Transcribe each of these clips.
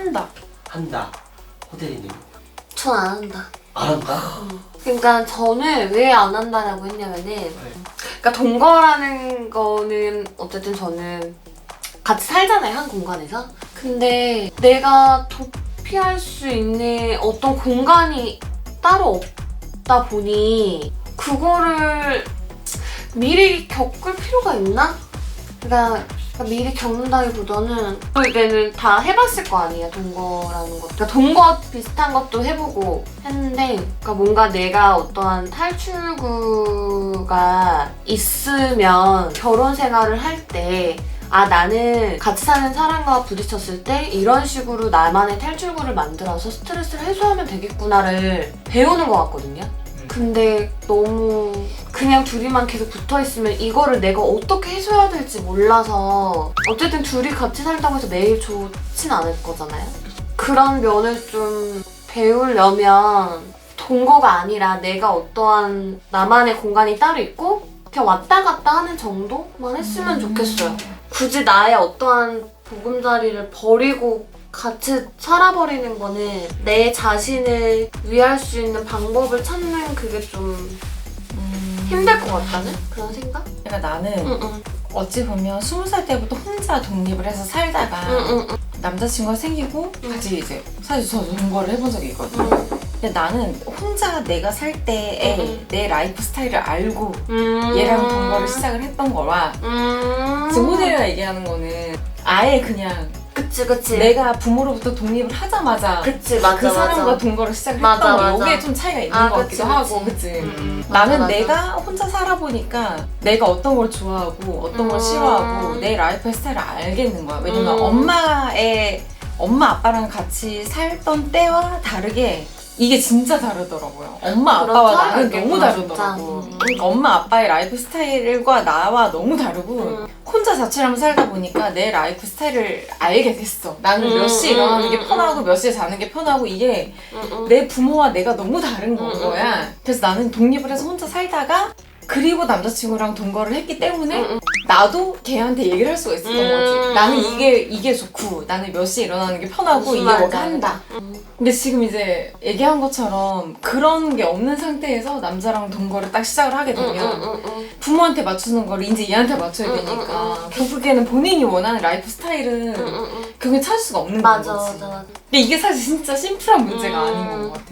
한다. 한다. 호텔이님 전 안 한다. 안 한다. 그러니까 저는 왜 안 한다라고 했냐면은 그러니까 동거라는 거는 어쨌든 저는 같이 살잖아요 한 공간에서 근데 내가 도피할 수 있는 어떤 공간이 따로 없다 보니 그거를 미리 겪을 필요가 있나? 그러니까 미리 겪는다기보다는 이제는 다 해봤을 거 아니에요 동거라는 것. 그러니까 동거 비슷한 것도 해보고 했는데, 그러니까 뭔가 내가 어떠한 탈출구가 있으면 결혼 생활을 할 때. 아 나는 같이 사는 사람과 부딪혔을 때 이런 식으로 나만의 탈출구를 만들어서 스트레스를 해소하면 되겠구나를 배우는 것 같거든요. 근데 너무 그냥 둘이만 계속 붙어 있으면 이거를 내가 어떻게 해소해야 될지 몰라서 어쨌든 둘이 같이 살다고 해서 매일 좋진 않을 거잖아요. 그런 면을 좀 배우려면 동거가 아니라 내가 어떠한 나만의 공간이 따로 있고 그냥 왔다 갔다 하는 정도만 했으면 좋겠어요. 굳이 나의 어떠한 보금자리를 버리고 같이 살아버리는 거는 내 자신을 위할 수 있는 방법을 찾는 그게 좀 힘들 것 같다는 그런 생각? 그러니까 나는 응 응 어찌 보면 스무 살 때부터 혼자 독립을 해서 살다가 응 응 남자친구가 생기고 응. 같이 이제 사실 저도 동거를 해본 적이 있거든요. 근데 나는 혼자 내가 살 때의 응. 내 라이프 스타일을 알고 음. 얘랑 동거를 시작을 했던 거라 음. 지금 호텔이가 얘기하는 거는 아예 그냥 그치 그치 내가 부모로부터 독립을 하자마자 그치 맞아 그 사람과 맞아 동거를 시작을 맞아, 맞아. 이게 좀 차이가 있는 아, 것 그치, 같기도 하고 그치. 그치 음, 음. 나는 맞아, 맞아. 내가 혼자 살아보니까 내가 어떤 걸 좋아하고 어떤 걸 음. 싫어하고 내 라이프 스타일을 알겠는 거야 왜냐면 음. 엄마의 엄마 아빠랑 같이 살던 때와 다르게 이게 진짜 다르더라고요. 엄마 아빠와 차이가 나는 너무 있겠구나, 다르더라고. 진짜. 음. 그러니까 엄마 아빠의 라이프 스타일과 나와 너무 다르고 음. 혼자 자취를 하면서 살다 보니까 내 라이프 스타일을 알게 됐어. 나는 음, 몇 시에 음, 일어나는 게 음, 편하고 몇 시에 자는 게 편하고 이게 응, 응. 내 부모와 내가 너무 다른 음, 거야. 그래서 나는 독립을 해서 혼자 살다가 그리고 남자친구랑 동거를 했기 때문에 응, 응. 나도 걔한테 얘기를 할 수가 있었던 음, 거지. 나는 음. 이게 이게 좋고 나는 몇 시에 일어나는 게 편하고 무슨 이게 말인지 뭐가 한다. 응. 근데 지금 이제 얘기한 것처럼 그런 게 없는 상태에서 남자랑 동거를 딱 시작을 하게 응, 되면 응, 응, 응. 부모한테 맞추는 걸 이제 얘한테 맞춰야 응, 되니까 결국에는 본인이 원하는 라이프 스타일은 응, 응, 응. 그게 찾을 수가 없는 맞아 거지. 맞아 맞아 근데 이게 사실 진짜 심플한 문제가 음. 아닌 것 같아.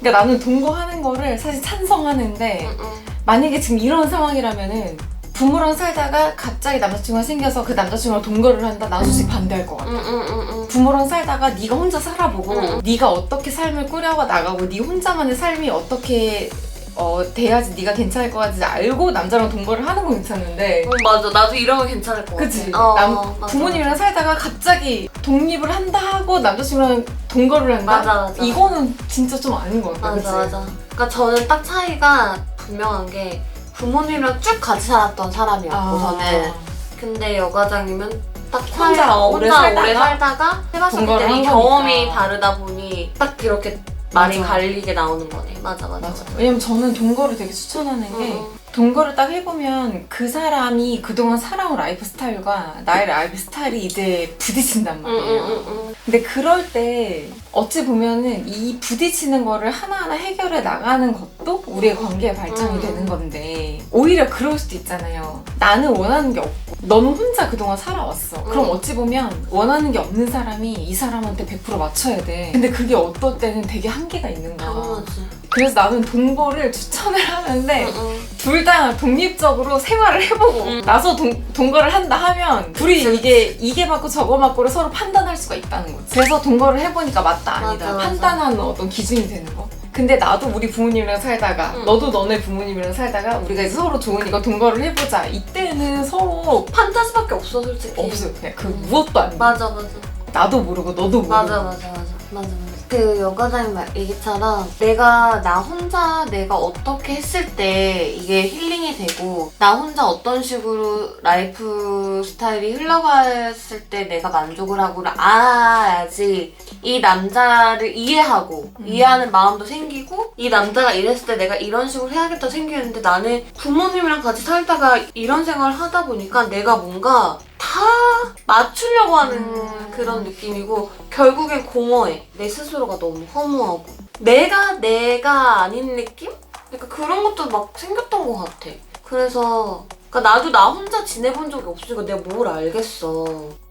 그러니까 나는 동거하는 거를 사실 찬성하는데 응, 응. 만약에 지금 이런 상황이라면은 부모랑 살다가 갑자기 남자친구가 생겨서 그 남자친구랑 동거를 한다? 난 솔직히 반대할 것 같아. 응, 응, 응, 응. 부모랑 살다가 네가 혼자 살아보고 응. 네가 어떻게 삶을 꾸려가 나가고 네 혼자만의 삶이 어떻게 어, 돼야지 네가 괜찮을 것 같은지 알고 남자랑 동거를 하는 건 괜찮은데 어, 맞아 나도 이러면 괜찮을 것 같아 그치? 어, 남, 맞아, 부모님이랑 살다가 갑자기 독립을 한다 하고 남자친구랑 동거를 한다? 맞아, 맞아. 이거는 진짜 좀 아닌 것 같아. 맞아 그치? 맞아 그러니까 저는 딱 차이가 분명한 게 부모님이랑 쭉 같이 살았던 사람이었고서는 아. 근데 여과장님은 딱 혼자 어, 오래 혼자 살다가 오래 살다가 해봤었기 동거를 때문에 이한 경험이. 다르다 보니 딱 이렇게 말이 맞아. 갈리게 나오는 거네 맞아 맞아, 맞아. 왜냐면 저는 동거를 되게 추천하는 게 응, 동거를 딱 해보면 그 사람이 그동안 살아온 라이프 스타일과 나의 라이프 스타일이 이제 부딪힌단 응, 말이에요. 응, 응, 응. 근데 그럴 때 어찌 보면은 이 부딪히는 거를 하나하나 해결해 나가는 것도 우리의 관계의 발전이 음. 되는 건데 오히려 그럴 수도 있잖아요. 나는 원하는 게 없고 너는 혼자 그동안 살아왔어. 그럼 음. 어찌 보면 원하는 게 없는 사람이 이 사람한테 100% 맞춰야 돼. 근데 그게 어떨 때는 되게 한계가 있는 거야. 당연하지 그래서 나는 동거를 추천을 하는데 응, 응. 둘 다 독립적으로 생활을 해보고 음. 나서 동, 동거를 한다 하면 둘이 이게 이게 맞고 저거 맞고를 서로 판단할 수가 있다는 거지. 그래서 동거를 해보니까 맞다 아니다 맞아, 맞아. 판단하는 어떤 기준이 되는 거. 근데 나도 우리 부모님이랑 살다가 음. 너도 너네 부모님이랑 살다가 우리가 이제 서로 좋으니까 동거를 해보자. 이때는 서로 판타지밖에 없어 솔직히 없어요. 그냥 그 음. 무엇도 안 돼. 맞아 맞아 나도 모르고 너도 모르고. 맞아 맞아 맞아 맞아 맞아 그 여과장님 말 얘기처럼 내가 나 혼자 내가 어떻게 했을 때 이게 힐링이 되고 나 혼자 어떤 식으로 라이프 스타일이 흘러갔을 때 내가 만족을 하고를 알아야지 이 남자를 이해하고 음. 이해하는 마음도 생기고 이 남자가 이랬을 때 내가 이런 식으로 해야겠다 생기는데 나는 부모님이랑 같이 살다가 이런 생활을 하다 보니까 내가 뭔가 다 맞추려고 하는 음. 그런 느낌이고 결국엔 공허해. 내 스스로가 너무 허무하고. 내가 내가 아닌 느낌? 그러니까 그런 것도 막 생겼던 것 같아. 그래서 그러니까 나도 나 혼자 지내본 적이 없으니까 내가 뭘 알겠어.